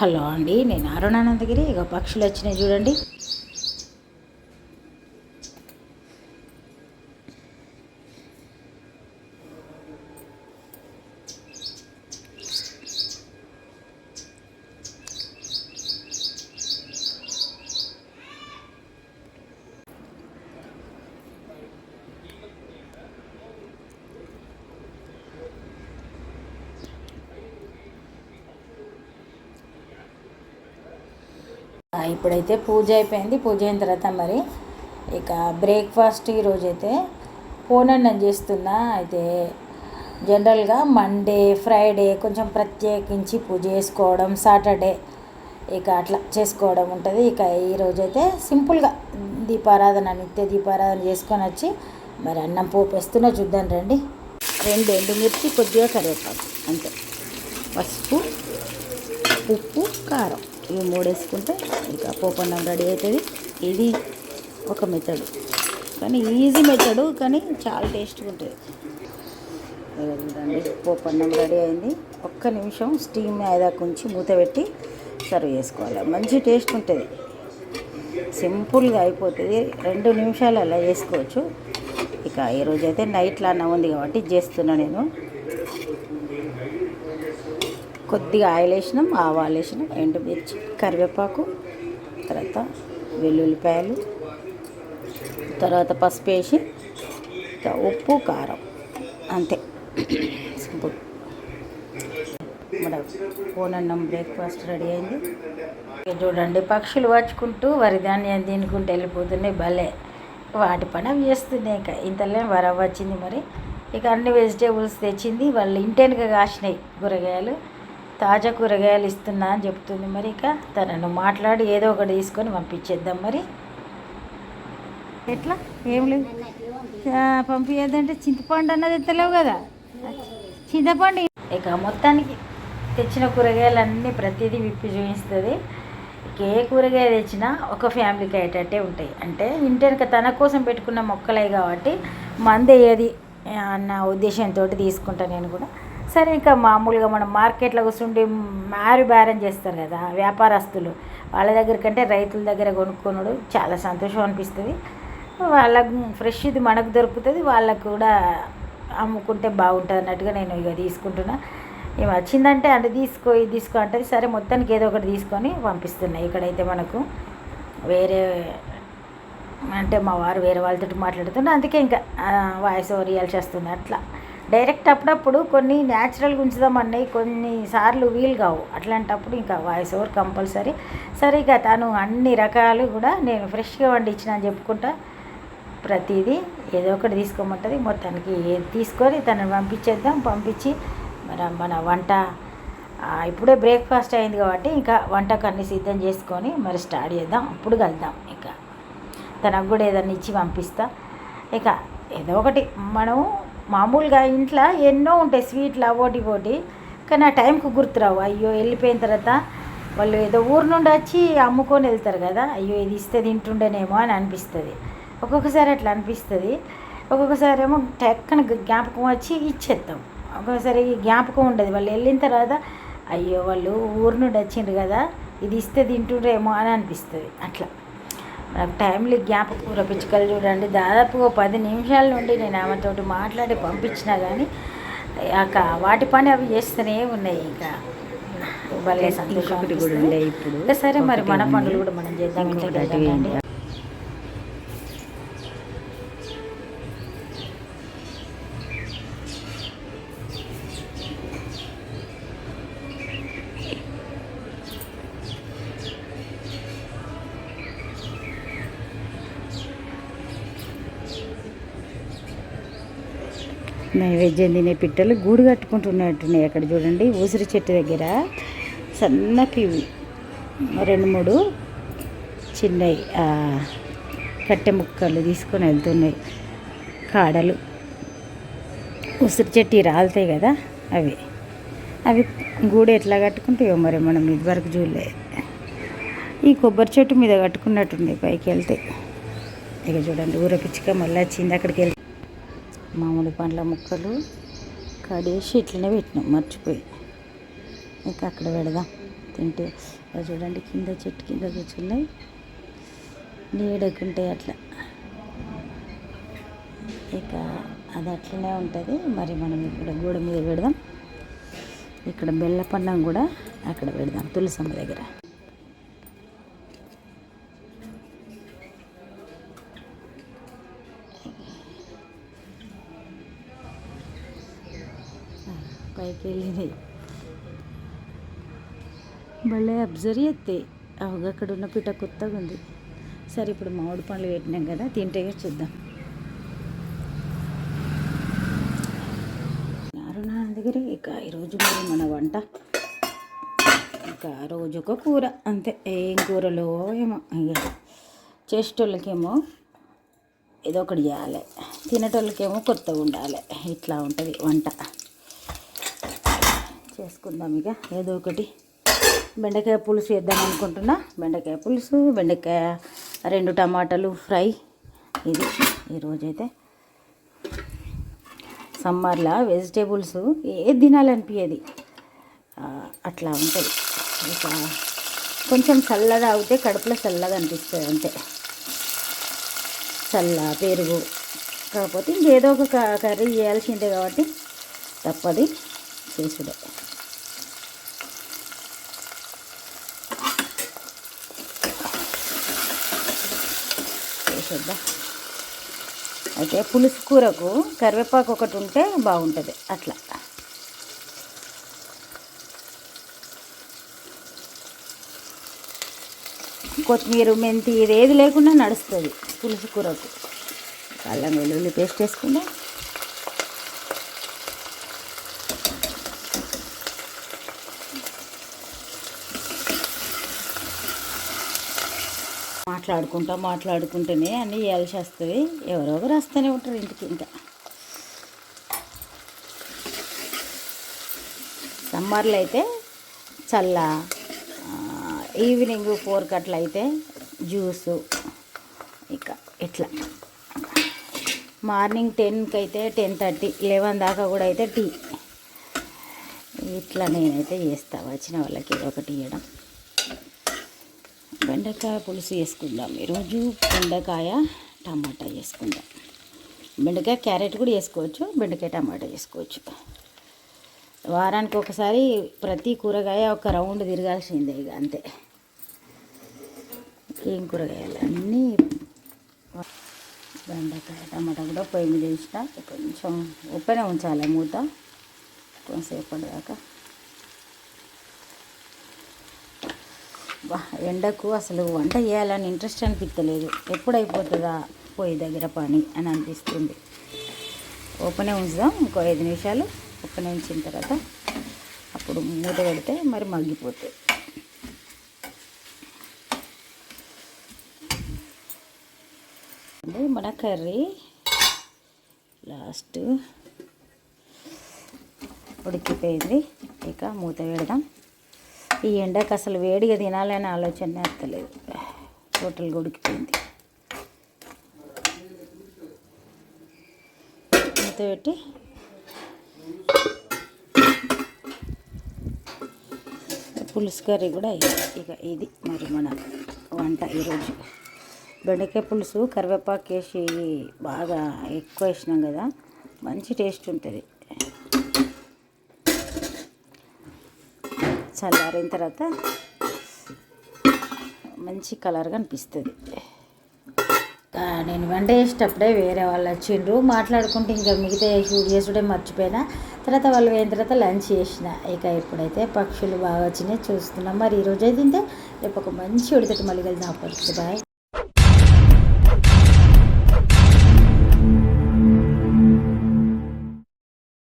Hello అండి నేను అరుణానందగిరి ఇక పక్షులు వచ్చినాయి చూడండి. ఇప్పుడైతే పూజ అయిపోయింది. పూజ అయిన తర్వాత మరి ఇక బ్రేక్ఫాస్ట్ ఈరోజైతే పోనండి నేను చేస్తున్నా. అయితే జనరల్గా మండే ఫ్రైడే కొంచెం ప్రత్యేకించి పూజ చేసుకోవడం సాటర్డే ఇక అట్లా చేసుకోవడం ఉంటుంది. ఇక ఈరోజు అయితే సింపుల్గా దీపారాధన నిత్య దీపారాధన చేసుకొని వచ్చి మరి అన్నం పోపేస్తున్నా. చూద్దాం రండి. రెండు ఎండుమిర్చి కొద్దిగా కరివేపాకు అంతే. పసుపు ఉప్పు కారం. ఇవి మూడు వేసుకుంటే ఇక పోపన్నం రెడీ అవుతుంది. ఇది ఒక మెథడ్. కానీ ఈజీ మెథడు కానీ చాలా టేస్ట్గా ఉంటుంది. చూడండి పోపన్నం రెడీ అయింది. ఒక్క నిమిషం స్టీమ్ అయ్యేదాకా ఉంచి మూత పెట్టి సర్వ్ చేసుకోవాలి. మంచి టేస్ట్ ఉంటుంది. సింపుల్గా అయిపోతుంది. రెండు నిమిషాలు అలా చేసుకోవచ్చు. ఇక ఈరోజు అయితే నైట్లో అన్నం ఉంది కాబట్టి చేస్తున్నా నేను. కొద్దిగా ఆయిల్ వేసినాం ఆవాలు వేసినాం ఎండుమిర్చి కరివేపాకు తర్వాత వెల్లుల్లిపాయలు తర్వాత పసుపు వేసి ఉప్పు కారం అంతే. సింపుల్. మన పోనన్నం బ్రేక్ఫాస్ట్ రెడీ అయింది. చూడండి పక్షులు వచ్చుకుంటూ వరిధాన్యం తినుకుంటూ వెళ్ళిపోతున్నాయి భలే. వాటి పని అవి చేస్తున్నాయి ఇక. ఇంతలో వరవ వచ్చింది మరి. ఇక అన్ని వెజిటేబుల్స్ తెచ్చింది వాళ్ళు ఇంటెనక కాసినాయి కూరగాయలు. తాజా కూరగాయలు ఇస్తున్నా అని చెప్తుంది. మరి ఇక తనను మాట్లాడి ఏదో ఒకటి తీసుకొని పంపించేద్దాం మరి. ఎట్లా? ఏం లేదు. పంపించేద్దంటే చింతపండు అన్నది ఎత్తలేవు కదా. చింతపండు ఇక మొత్తానికి తెచ్చిన కూరగాయలన్నీ ప్రతిదీ విప్పి చూపిస్తుంది. ఏ కూరగాయ తెచ్చినా ఒక ఫ్యామిలీకి అయ్యేటట్టే ఉంటాయి. అంటే ఇంటర్క తన కోసం పెట్టుకున్న మొక్కలే కాబట్టి మందేయది అన్న ఉద్దేశంతో తీసుకుంటా నేను కూడా. సరే ఇంకా మామూలుగా మనం మార్కెట్లో కూర్చుండి మారు బేరం చేస్తారు కదా వ్యాపారస్తులు. వాళ్ళ దగ్గర కంటే రైతుల దగ్గర కొనుక్కున్నాడు చాలా సంతోషం అనిపిస్తుంది. వాళ్ళకు ఫ్రెష్ ఇది మనకు దొరుకుతుంది వాళ్ళకు కూడా అమ్ముకుంటే బాగుంటుంది అన్నట్టుగా నేను ఇక తీసుకుంటున్నా. ఏమి వచ్చిందంటే అంటే తీసుకో ఇది తీసుకో అంటది. సరే మొత్తానికి ఏదో ఒకటి తీసుకొని పంపిస్తున్నాయి ఇక్కడైతే మనకు. వేరే అంటే మా వారు వేరే వాళ్ళతో మాట్లాడుతుంటే అందుకే ఇంకా వాయిస్ ఓవర్ ఇవ్వాల్సి వస్తుంది అట్లా. డైరెక్ట్ అప్పుడప్పుడు కొన్ని న్యాచురల్గా ఉంచుదామన్నాయి కొన్నిసార్లు వీలు కావు. అట్లాంటప్పుడు ఇంకా వాయిస్ ఓవర్ కంపల్సరీ. సరే ఇక తను అన్ని రకాలు కూడా నేను ఫ్రెష్గా వండించిన అని చెప్పుకుంటా. ప్రతిదీ ఏదో ఒకటి తీసుకోమంటుంది. మొత్తానికి తీసుకొని తనని పంపించేద్దాం. పంపించి మన మన వంట ఇప్పుడే బ్రేక్ఫాస్ట్ అయింది కాబట్టి ఇంకా వంటకు అన్ని సిద్ధం చేసుకొని మరి స్టార్ట్ చేద్దాం. అప్పుడు కలుద్దాం ఇంకా. తనకు కూడా ఏదన్నా ఇచ్చి పంపిస్తా. ఇక ఏదో ఒకటి మనం మామూలుగా ఇంట్లో ఎన్నో ఉంటాయి స్వీట్లు అవోటి పోటీ కానీ ఆ టైంకు గుర్తురావు. అయ్యో వెళ్ళిపోయిన తర్వాత వాళ్ళు ఏదో ఊరు నుండి వచ్చి అమ్ముకొని వెళ్తారు కదా. అయ్యో ఇది ఇస్తే తింటుండేనేమో అని అనిపిస్తుంది. ఒక్కొక్కసారి అట్లా అనిపిస్తుంది. ఒక్కొక్కసారి ఏమో టెక్కన జ్ఞాపకం వచ్చి ఇచ్చేస్తాం ఒక్కొక్కసారి జ్ఞాపకం ఉండదు. వాళ్ళు వెళ్ళిన తర్వాత అయ్యో వాళ్ళు ఊరు నుండి వచ్చిండ్రు కదా. ఇది ఇస్తే తింటుండ్రేమో అని అనిపిస్తుంది. అట్లా. నాకు టైంలీ జ్ఞాపకం రపించుకలు చూడండి దాదాపు పది నిమిషాల నుండి నేను ఆమెతోటి మాట్లాడి పంపించినా కానీ వాటి పని అవి చేస్తూనే ఉన్నాయి ఇంకా భలే సంతోషం ఇప్పుడు. సరే మరి మన పనులు. కూడా మనం చేద్దాం నైవేద్యం తినే పిట్టలు గూడు కట్టుకుంటున్నట్టున్నాయి అక్కడ చూడండి. ఉసిరి చెట్టు దగ్గర సన్నకి రెండు మూడు చిన్నవి కట్టె ముక్కలు తీసుకొని వెళ్తున్నాయి. కాడలు. ఉసిరి చెట్టు రాలుతాయి కదా అవి. అవి గూడు ఎట్లా కట్టుకుంటాయో మరి మనం ఇదివరకు చూడలే. ఈ కొబ్బరి చెట్టు మీద కట్టుకున్నట్టున్నాయి పైకి వెళ్తే. ఇక చూడండి ఊర పిచ్చుక మళ్ళీ వచ్చింది అక్కడికి వెళ్తే మామిడి పండ్ల ముక్కలు కడిగేసి ఇట్లనే పెట్టినాం మర్చిపోయి. ఇంకా అక్కడ పెడదాం తింటే. చూడండి కింద చెట్టు కింద కూర్చున్నాయి. నీడకుంటాయి అట్లా. ఇక అది అట్లనే ఉంటుంది. మరి మనం ఇక్కడ గోడ మీద పెడదాం. ఇక్కడ బెల్లపన్నం కూడా అక్కడ పెడదాం తులసమ్మ దగ్గర. పైకి వెళ్ళినాయి భలే అబ్జర్వ్ చేస్తాయి అవి అక్కడ ఉన్న పిట కొత్తగా ఉంది. సరే ఇప్పుడు మామిడి పండ్లు పెట్టినాం కదా తింటే చూద్దాం. నారునా దగ్గర ఇక ఈరోజు మరి మన వంట. ఇక రోజు ఒక కూర అంతే. ఏం కూరలో ఏమో ఇక చేసేటోళ్ళకేమో ఏదో ఒకటి చేయాలి. తినేటోళ్ళకేమో కొత్తగా ఉండాలి. ఇట్లా ఉంటుంది వంట. చేసుకుందాం ఇక. ఏదో ఒకటి. బెండకాయ పులుసు వేద్దాం అనుకుంటున్నా. బెండకాయ పులుసు బెండకాయ రెండు టమాటాలు ఫ్రై. ఇది ఈరోజైతే సమ్మర్లో వెజిటేబుల్స్ ఏది తినాలనిపించేది అట్లా ఉంటుంది. ఇక కొంచెం చల్లగా అవుతే కడుపులో చల్లగా అనిపిస్తుంది అంతే. చల్ల పెరుగు. కాకపోతే ఇంకేదో ఒక క- కర్రీ చేయాల్సిందే కాబట్టి తప్పది. చేసుడే. చూద్దాం. అయితే పులుసు కూరకు కరివేపాకు ఒకటి ఉంటే బాగుంటుంది. అట్లా. కొత్తిమీర మెంతి ఇది ఏది లేకుండా నడుస్తుంది పులుసు కూరకు. అల్లం వెల్లుల్లి పేస్ట్ వేసుకుందాం. మాట్లాడుకుంటా మాట్లాడుకుంటేనే అన్నీ చేయాల్సి వస్తుంది ఎవరో ఒకరు వస్తూనే ఉంటారు ఇంటికి ఇంకా. సమ్మర్లో అయితే చల్ల ఈవినింగ్ ఫోర్కి అట్లా అయితే జ్యూసు ఇక ఇట్లా. మార్నింగ్ టెన్కి అయితే టెన్ థర్టీ లెవెన్ దాకా కూడా అయితే టీ. ఇట్లా నేనైతే చేస్తా. వచ్చిన వాళ్ళకి ఒకటి ఇవ్వడం బెండకాయ పులుసు వేసుకుందాం. ఈరోజు బెండకాయ టమాటా చేసుకుందాం బెండకాయ క్యారెట్ కూడా వేసుకోవచ్చు బెండకాయ టమాటా చేసుకోవచ్చు వారానికి ఒకసారి ప్రతి కూరగాయ ఒక రౌండ్ తిరగాల్సిందే ఇక అంతే. ఏం కూరగాయలు? అన్నీ బెండకాయ టమాటా కూడా పొయ్యి మీద వేసిన కొంచెం ఉప్పనే ఉంచాలి మూత. కొంతసేపటి దాకా ఎండకు అసలు వంట చేయాలని ఇంట్రెస్ట్ అనిపించలేదు ఎప్పుడు అయిపోతుందా పొయ్యి దగ్గర పని అని అనిపిస్తుంది. ఓపెనే ఉంచుదాం ఇంకో ఐదు నిమిషాలు ఓపెన్ ఉంచిన తర్వాత అప్పుడు మూత పెడితే మరి మగ్గిపోతాయి అంటే మన కర్రీ లాస్ట్ ఉడికిపోయింది. ఇక మూత పెడదాం. ఈ ఎండకు అసలు వేడిగా తినాలనే ఆలోచన వస్తలేదు హోటల్ ఉడికిపోయింది మూత పెట్టి. పులుసు కర్రీ కూడా అయ్యింది. ఇక ఇది మరి మన వంట ఈరోజు. బెండకాయ పులుసు కరివేపాకు వేసి బాగా ఎక్కువ వేసినాం కదా. మంచి టేస్ట్ ఉంటుంది. చల్లారిన తర్వాత మంచి కలర్గా అనిపిస్తుంది నేను వంట చేసేటప్పుడే వేరే వాళ్ళు వచ్చిండ్రు. మాట్లాడుకుంటే ఇంకా మిగతా షూట్ చేసుడే మర్చిపోయినా. తర్వాత వాళ్ళు పోయిన తర్వాత లంచ్ చేసిన. ఇక ఇప్పుడైతే పక్షులు బాగా వచ్చినాయి. చూస్తున్నాం. మరి ఈరోజు అయితే రేపు ఒక మంచి ఉడితటి మళ్ళీ కలిసి బాయ్.